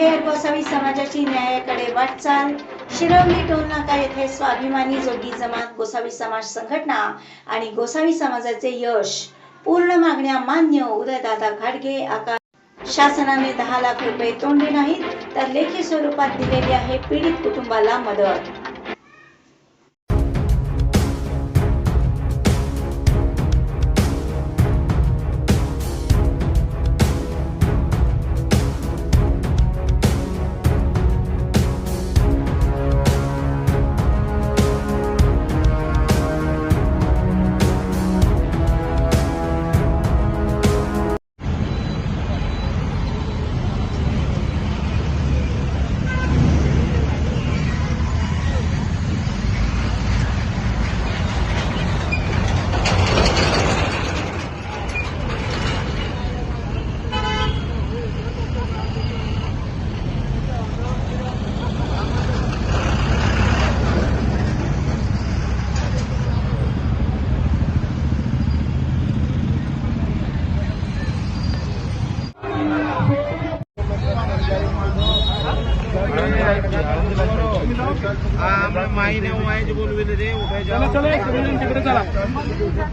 खेर गोसावी समाजाची न्यायाकडे वाटचाल. शिरवली टोलनाका येथे स्वाभिमानी जोगी जमात गोसावी समाज संघटना आणि गोसावी समाजाचे यश. पूर्ण मागण्या मान्य उदयदादा घाटगे आकाश शासनाने दहा लाख रुपये तोंडले नाहीत तर लेखी स्वरूपात दिलेली आहे पीडित कुटुंबाला मदत. আমরা মাইনে ওয়াইজ বলবে রে উঠে যাও चलो एक मिनिट तिकडे चला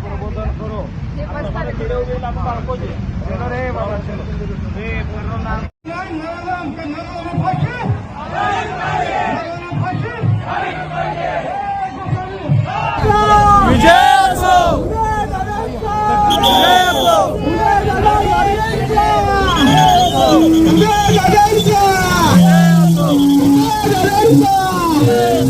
প্রবোধন করো আপনারা ভিডিও দিন আমি পারবো যে চলো রে বাবা চলো রে পূর্ণ নাম विजय असो विजय असो America!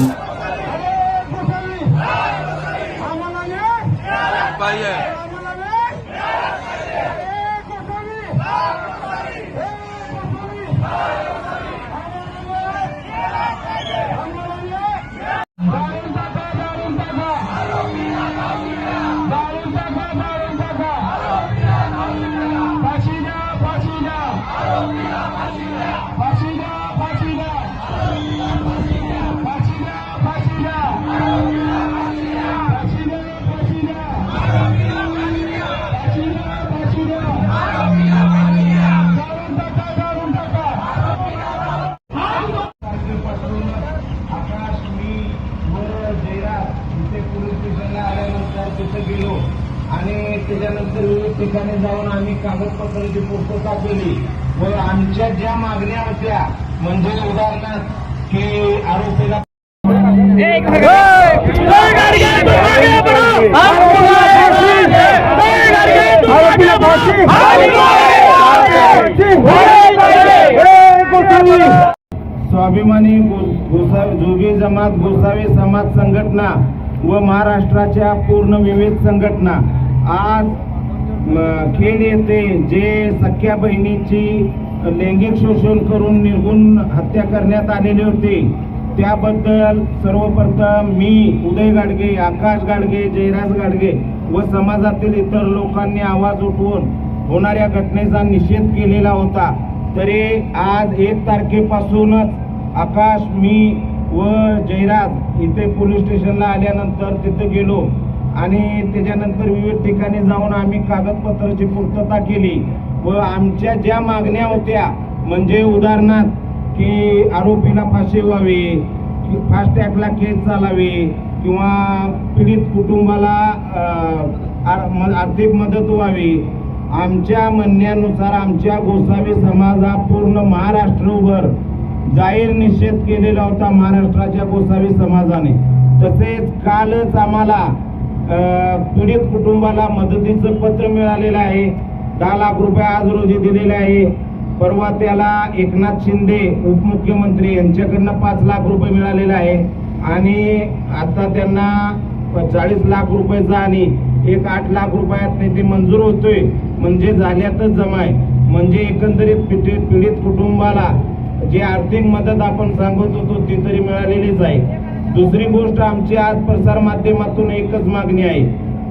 स्टेशनला आल्यानंतर तिथं गेलो. आणि त्याच्यानंतर विविध ठिकाणी जाऊन आम्ही कागदपत्राची पूर्तता केली व आमच्या ज्या मागण्या होत्या म्हणजे उदाहरणार्थ की आरोपीला स्वाभिमानी गो- गोसावी जोगी जमात गोसावी समाज संघटना व महाराष्ट्राच्या पूर्ण विविध संघटना. आज खेड येथे जे सख्या बहिणीची लैंगिक शोषण करून निर्गुण हत्या करण्यात आलेली होती त्याबद्दल सर्वप्रथम मी उदय गाडगे आकाश गाडगे जयराज गाडगे व समाजातील इतर लोकांनी आवाज उठवून होणाऱ्या घटनेचा निषेध केलेला होता. तरी आज एक तारखेपासूनच आकाश मी व जयराज इथे पोलीस स्टेशनला आल्यानंतर तिथं गेलो आणि त्याच्यानंतर विविध ठिकाणी जाऊन आम्ही कागदपत्राची पूर्तता केली व आमच्या ज्या मागण्या होत्या म्हणजे उदाहरणार्थ की आरोपीला फाशी व्हावी की फास्टॅगला केस चालावी किंवा पीडित कुटुंबाला आर- म- आर्थिक मदत व्हावी आमच्या म्हणण्यानुसार आमच्या गोसावी समाज हा पूर्ण महाराष्ट्रभर जाहीर निषेध केलेला होता महाराष्ट्राच्या गोसावी समाजाने. तसेच कालच आम्हाला पीडित कुटुंबाला मदतीचं पत्र मिळालेलं आहे. दहा लाख रुपये आज रोजी दिलेले आहे. परवा त्याला एकनाथ शिंदे उपमुख्यमंत्री यांच्याकडनं पाच लाख रुपये मिळालेले आहे. आणि आता त्यांना चाळीस लाख रुपयाचा आणि एक आठ लाख रुपयात ते मंजूर होतोय. म्हणजे झाल्यातच जमा आहे म्हणजे एकंदरीत पीडित कुटुंबाला जी आर्थिक मदत आपण सांगत होतो ती तरी मिळालेलीच आहे. दुसरी गोष्ट आमची आज प्रसार माध्यमातून एकच मागणी आहे.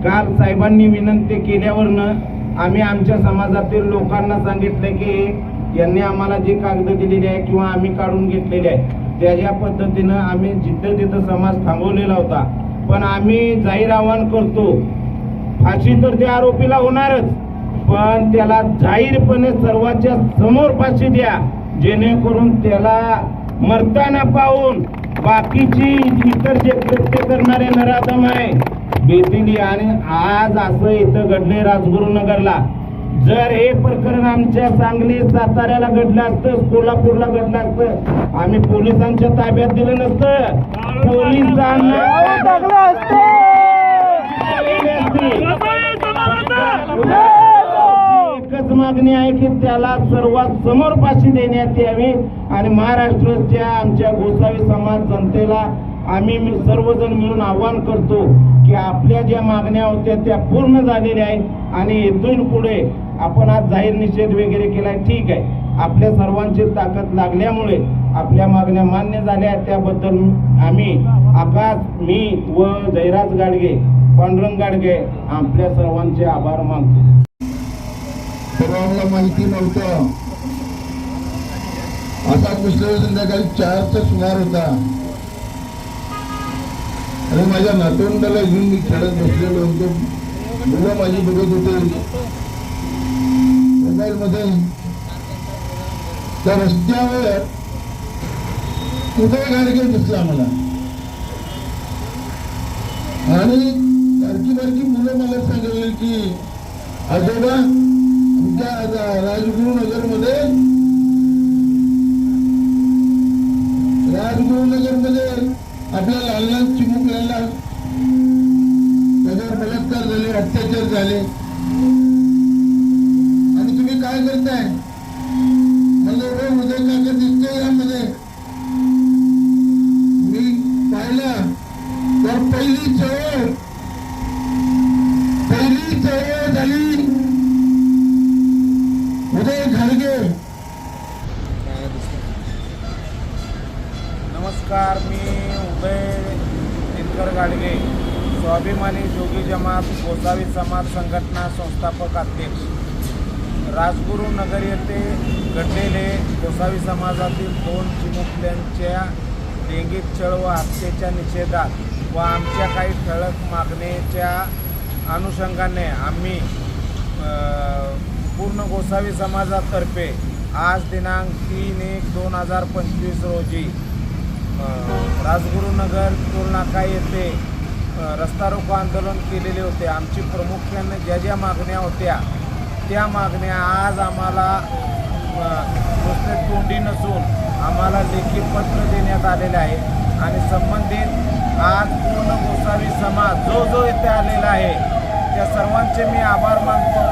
काल साहेबांनी विनंती केल्यावरनं आम्ही आमच्या समाजातील लोकांना सांगितलं की यांनी आम्हाला जी कागद दिलेली आहे किंवा आम्ही काढून घेतलेली आहे त्याच्या पद्धतीनं आम्ही जिथं तिथं समाज थांबवलेला होता. पण आम्ही जाहीर आवाहन करतो. फाशी तर त्या आरोपीला होणारच पण त्याला जाहीरपणे सर्वांच्या समोर फाशी द्या. जेणेकरून त्याला मरताना पाहून बाकीची इतर जे कृत्य करणारे नराधम आहे बेतिली आणि आज असं इथं घडले राजगुरुनगरला. जर हे प्रकरण आमच्या सांगली साताऱ्याला घडलं असतं कोल्हापूरला घडलं असतं आम्ही पोलिसांच्या ताब्यात दिलं नसतं. पोलिसांना मागणी आहे की त्याला सर्वात समोर पाशी देण्यात यावी आणि महाराष्ट्राच्या आमच्या गोसावी समाज जनतेला आम्ही मी सर्वजण मिळून आव्हान करतो की आपल्या ज्या मागण्या होत्या त्या पूर्ण झालेल्या आहेत आणि इथून पुढे आपण आज जाहीर निषेध वगैरे केला ठीक आहे. आपल्या सर्वांची ताकद लागल्यामुळे आपल्या मागण्या मान्य झाल्या त्याबद्दल आम्ही आकाश मी व जयराज गाडगे पांडुरंग गाडगे आपल्या सर्वांचे आभार मानतो. सर्वांना माहिती नव्हतं. असा मिस्टर संध्याकाळी चारचा सुमार होता. आणि माझ्या नातवंडाला घेऊन मी खेळत बसलेलो होतो. मुलं माझी बघत होते. मोबाईल मध्ये त्या रस्त्यावर उदय गाडगे दिसला मला आणि बारकी बारकी मुलं मला सांगितले की आजोबा आमच्या राजगुरु नगरमध्ये राजगुरु नगरमध्ये आपल्या लहान चिमुकल्याला त्याच्यावर बलात्कार झाले अत्याचार झाले. नमस्कार मी उदय दिनकर गाडगे स्वाभिमानी जोगी जमात गोसावी समाज संघटना संस्थापक अध्यक्ष. राजगुरू नगर येथे घडलेले गोसावी समाजातील दोन चिमुकल्यांच्या लैंगिक छळ व हत्येच्या निषेधात व आमच्या काही ठळक मागणीच्या अनुषंगाने आम्ही पूर्ण गोसावी समाजातर्फे आज दिनांक तीन एक दोन हजार पंचवीस रोजी राजगुरुनगर टोलनाका येथे रस्ता रोको आंदोलन केलेले होते. आमची प्रामुख्यानं ज्या ज्या मागण्या होत्या त्या मागण्या आज आम्हाला नुसते तोंडी नसून आम्हाला लेखी पत्र देण्यात आलेले आहे. आणि संबंधित आज पूर्ण गोसावी समाज जो जो येथे आलेला आहे त्या सर्वांचे मी आभार मानतो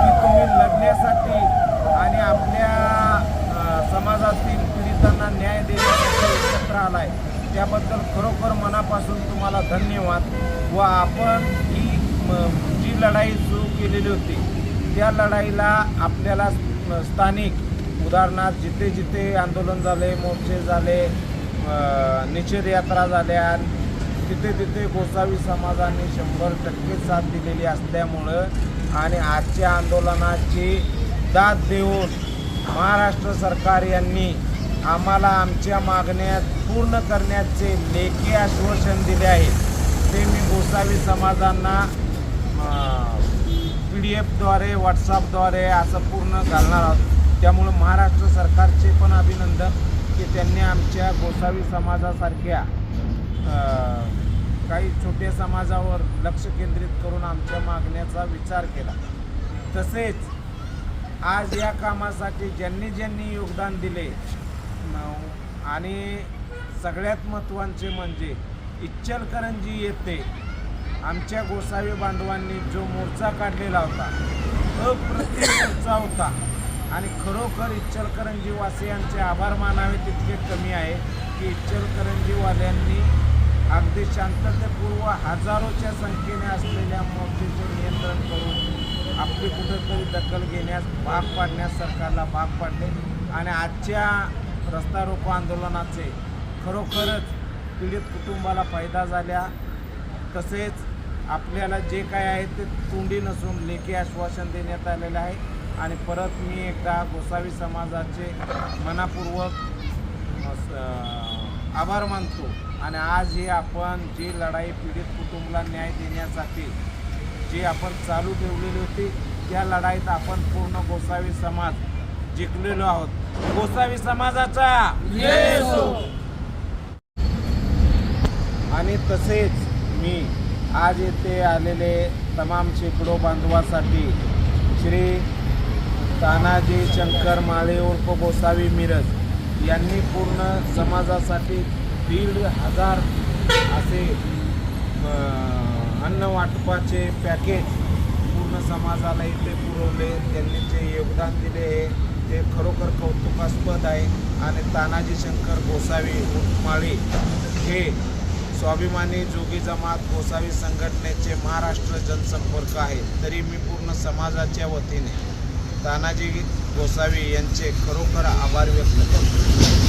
की तुम्ही लढण्यासाठी आणि आपल्या समाजातील पीडितांना न्याय देण्यासाठी एकत्र आलाय. त्याबद्दल खरोखर मनापासून तुम्हाला धन्यवाद व आपण ही जी लढाई सुरू केलेली होती त्या लढाईला आपल्याला स्थानिक उदाहरणार्थ जिथे जिथे आंदोलन झाले मोर्चे झाले निषेध यात्रा झाल्या तिथे तिथे गोसावी समाजाने शंभर टक्के साथ दिलेली असल्यामुळं आणि आजच्या आंदोलनाची दाद देऊन महाराष्ट्र सरकार यांनी आम्हाला आमच्या मागण्या पूर्ण करण्याचे लेखी आश्वासन दिले आहे. ते मी गोसावी समाजांना पी डी एफद्वारे व्हॉट्सअपद्वारे असं पूर्ण घालणार आहोत. त्यामुळं महाराष्ट्र सरकारचे पण अभिनंदन की त्यांनी आमच्या गोसावी समाजासारख्या काही छोट्या समाजावर लक्ष केंद्रित करून आमच्या मागण्याचा विचार केला. तसेच आज या कामासाठी ज्यांनी ज्यांनी योगदान दिले आणि सगळ्यात महत्त्वाचे म्हणजे इच्चलकरंजी येथे आमच्या गोसावी बांधवांनी जो मोर्चा काढलेला होता अप्रतिम मोर्चा होता आणि खरोखर इच्चलकरंजीवासियांचे आभार मानावे तितके कमी आहे की इच्चलकरंजीवाल्यांनी अगदी शांततेपूर्व हजारोच्या संख्येने असलेल्या मोर्चेचे नियंत्रण करून आपली कुठंतरी दखल घेण्यास भाग पाडण्यास सरकारला भाग पाडले. आणि आजच्या रस्ता रोको आंदोलनाचे खरोखरच पीडित कुटुंबाला फायदा झाल्या. तसेच आपल्याला जे काय आहे ते तोंडी नसून लेखी आश्वासन देण्यात आलेलं आहे. आणि परत मी एकदा गोसावी समाजाचे मनापूर्वक आभार मानतो. आणि आज ही आपण जी लढाई पीडित कुटुंबाला न्याय देण्यासाठी जी आपण चालू ठेवलेली होती त्या लढाईत आपण पूर्ण गोसावी समाज जिंकलेलो आहोत. गोसावी समाजाचा आणि तसेच मी आज येथे आलेले तमाम शेकडो बांधवासाठी श्री तानाजी शंकर माळे उर्फ गोसावी मिरज यांनी पूर्ण समाजासाठी दीड हजार असे अन्न वाटपाचे पॅकेज पूर्ण समाजाला इथे पुरवले. त्यांनी जे योगदान दिले हे ते खरोखर कौतुकास्पद आहे. आणि तानाजी शंकर गोसावी माळी हे स्वाभिमानी जोगी जमात गोसावी संघटनेचे महाराष्ट्र जनसंपर्क आहे तरी मी पूर्ण समाजाच्या वतीने तानाजी गोसावी यांचे खरोखर आभार व्यक्त करतो.